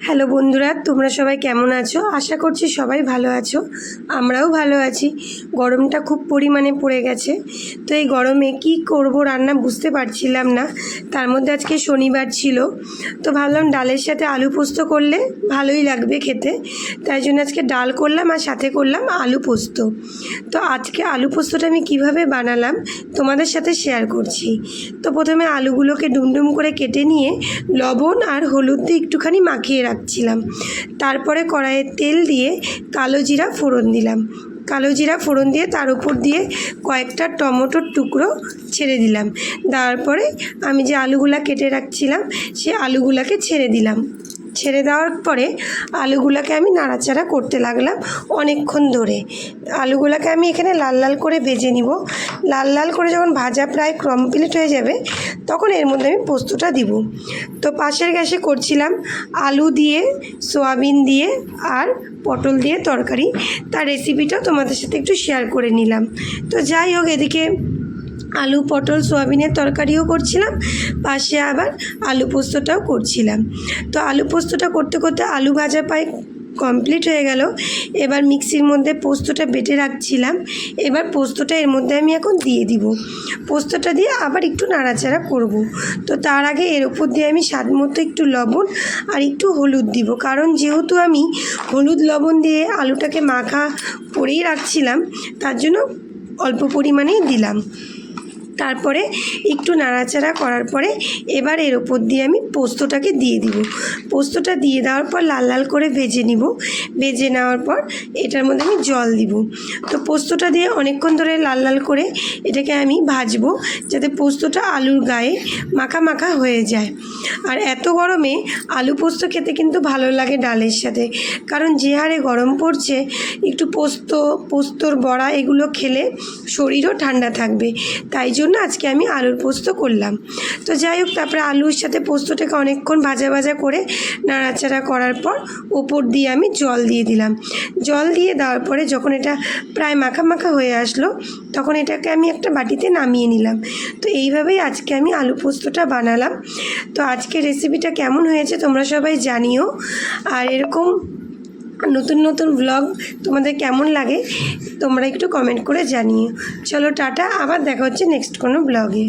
Hello বন্ধুরা, তোমরা সবাই কেমন আছো? আশা করছি সবাই ভালো আছো। আমরাও ভালো আছি। গরমটা খুব পরিমাণে পড়ে গেছে। তো এই গরমে কি করব রান্না বুঝতে পারছিলাম না। তার মধ্যে আজকে শনিবার ছিল। তো ভাবলাম ডালের সাথে আলু পোস্ত করলে ভালোই লাগবে খেতে। তাই জন্য আজকে ডাল করলাম আর সাথে করলাম আলু পোস্ত। তো আজকে আলু পোস্তটা আমি কীভাবে বানালাম তোমাদের সাথে শেয়ার করছি। তো প্রথমে আলুগুলোকে ডুমডুম করে কেটে নিয়ে লবণ আর হলুদ দিয়ে একটুখানি মাখিয়ে রাখছিলাম। তারপরে কড়াইয়ে তেল দিয়ে কালো জিরা ফোড়ন দিলাম। কালো জিরা ফোড়ন দিয়ে তার উপর দিয়ে কয়েকটা টমেটোর টুকরো ছেড়ে দিলাম। তারপরে আমি যে আলুগুলা কেটে রাখছিলাম, সে আলুগুলাকে ছেড়ে দিলাম। ছেড়ে দেওয়ার পরে আলুগুলাকে আমি নাড়াচাড়া করতে লাগলাম অনেকক্ষণ ধরে। আলুগুলাকে আমি এখানে লাল লাল করে ভেজে নিব। লাল লাল করে যখন ভাজা প্রায় কমপ্লিট হয়ে যাবে, তখন এর মধ্যে আমি পোস্তটা দিব। তো পাশের গ্যাসে করছিলাম আলু দিয়ে, সোয়াবিন দিয়ে আর পটল দিয়ে তরকারি। তার রেসিপিটাও তোমাদের সাথে একটু শেয়ার করে নিলাম। তো যাই হোক, এদিকে আলু, পটল, সোয়াবিনের তরকারিও করছিলাম, পাশে আবার আলু পোস্তটাও করছিলাম। তো আলু পোস্তটা করতে করতে আলু ভাজা পাই কমপ্লিট হয়ে গেল। এবার মিক্সির মধ্যে পোস্তটা বেটে রাখছিলাম। এবার পোস্তটা এর মধ্যে আমি এখন দিয়ে দিব। পোস্তটা দিয়ে আবার একটু নাড়াচাড়া করব। তো তার আগে এর উপর দিয়ে আমি স্বাদ মতো একটু লবণ আর একটু হলুদ দিব। কারণ যেহেতু আমি হলুদ লবণ দিয়ে আলুটাকে মাখা করেই রাখছিলাম, তার জন্য অল্প পরিমাণেই দিলাম। তারপরে একটু নাড়াচাড়া করার পরে এবার এর ওপর দিয়ে আমি পোস্তটাকে দিয়ে দিব। পোস্তটা দিয়ে দেওয়ার পর লাল লাল করে ভেজে নিব। ভেজে নেওয়ার পর এটার মধ্যে আমি জল দিব। তো পোস্তটা দিয়ে অনেকক্ষণ ধরে লাল লাল করে এটাকে আমি ভাজবো যাতে পোস্তটা আলুর গায়ে মাখা মাখা হয়ে যায়। আর এত গরমে আলু পোস্ত খেতে কিন্তু ভালো লাগে ডালের সাথে। কারণ যে হারে গরম পড়ছে, একটু পোস্ত, পোস্তর বড়া এগুলো খেলে শরীরও ঠান্ডা থাকবে। তাই জন্য আজকে আমি আলুর পোস্ত করলাম। তো যাই হোক, তারপরে আলুর সাথে পোস্তটাকে অনেকক্ষণ ভাজা ভাজা করে নাড়াচাড়া করার পর ওপর দিয়ে আমি জল দিয়ে দিলাম। জল দিয়ে দেওয়ার পরে যখন এটা প্রায় মাখা মাখা হয়ে আসলো, তখন এটাকে আমি একটা বাটিতে নামিয়ে নিলাম। তো এইভাবেই আজকে আমি আলু পোস্তটা বানালাম। তো আজকে রেসিপিটা কেমন হয়েছে তোমরা সবাই জানিও। আর এরকম নতুন নতুন ব্লগ তোমাদের কেমন লাগে, তোমরা একটু কমেন্ট করে জানিও। চলো টাটা, আবার দেখা হচ্ছে নেক্সট কোনো ব্লগে